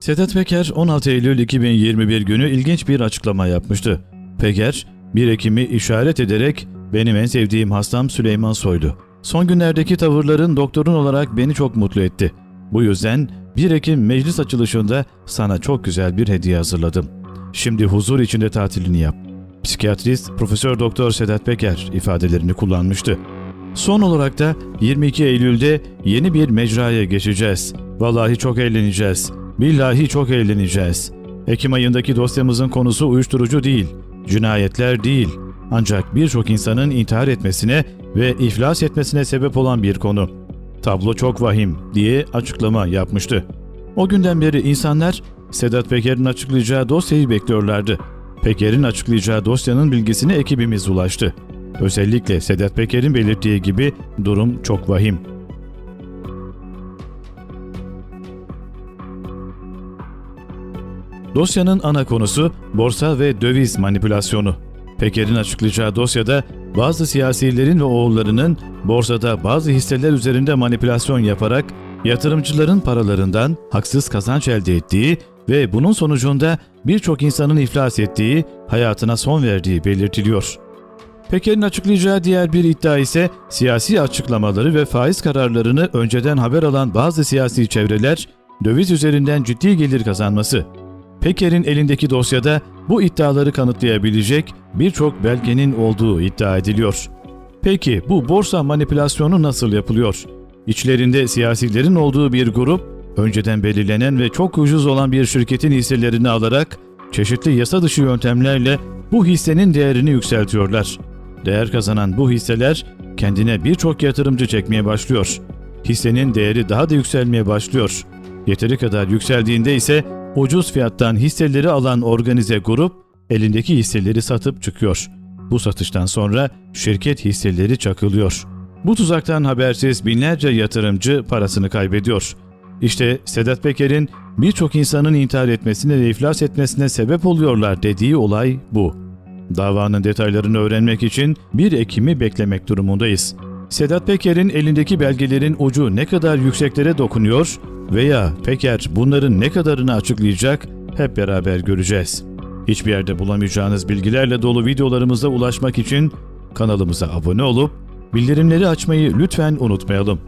Sedat Peker 16 Eylül 2021 günü ilginç bir açıklama yapmıştı. Peker, bir hekimi işaret ederek benim en sevdiğim hastam Süleyman Soylu. Son günlerdeki tavırların doktorun olarak beni çok mutlu etti. Bu yüzden 1 Ekim meclis açılışında sana çok güzel bir hediye hazırladım. Şimdi huzur içinde tatilini yap. Psikiyatrist Profesör Doktor Sedat Peker ifadelerini kullanmıştı. Son olarak da 22 Eylül'de yeni bir mecraya geçeceğiz. Vallahi çok eğleneceğiz. Billahi çok eğleneceğiz. Ekim ayındaki dosyamızın konusu uyuşturucu değil, cinayetler değil. Ancak birçok insanın intihar etmesine ve iflas etmesine sebep olan bir konu. Tablo çok vahim diye açıklama yapmıştı. O günden beri insanlar Sedat Peker'in açıklayacağı dosyayı bekliyorlardı. Peker'in açıklayacağı dosyanın bilgisine ekibimiz ulaştı. Özellikle Sedat Peker'in belirttiği gibi durum çok vahim. Dosyanın ana konusu borsa ve döviz manipülasyonu. Peker'in açıklayacağı dosyada bazı siyasilerin ve oğullarının borsada bazı hisseler üzerinde manipülasyon yaparak yatırımcıların paralarından haksız kazanç elde ettiği ve bunun sonucunda birçok insanın iflas ettiği, hayatına son verdiği belirtiliyor. Peker'in açıklayacağı diğer bir iddia ise siyasi açıklamaları ve faiz kararlarını önceden haber alan bazı siyasi çevreler döviz üzerinden ciddi gelir kazanması. Peker'in elindeki dosyada bu iddiaları kanıtlayabilecek birçok belgenin olduğu iddia ediliyor. Peki bu borsa manipülasyonu nasıl yapılıyor? İçlerinde siyasilerin olduğu bir grup, önceden belirlenen ve çok ucuz olan bir şirketin hisselerini alarak çeşitli yasa dışı yöntemlerle bu hissenin değerini yükseltiyorlar. Değer kazanan bu hisseler kendine birçok yatırımcı çekmeye başlıyor. Hissenin değeri daha da yükselmeye başlıyor. Yeteri kadar yükseldiğinde ise ucuz fiyattan hisseleri alan organize grup elindeki hisseleri satıp çıkıyor. Bu satıştan sonra şirket hisseleri çakılıyor. Bu tuzaktan habersiz binlerce yatırımcı parasını kaybediyor. İşte Sedat Peker'in birçok insanın intihar etmesine ve iflas etmesine sebep oluyorlar dediği olay bu. Davanın detaylarını öğrenmek için 1 Ekim'i beklemek durumundayız. Sedat Peker'in elindeki belgelerin ucu ne kadar yükseklere dokunuyor veya Peker bunların ne kadarını açıklayacak hep beraber göreceğiz. Hiçbir yerde bulamayacağınız bilgilerle dolu videolarımıza ulaşmak için kanalımıza abone olup bildirimleri açmayı lütfen unutmayalım.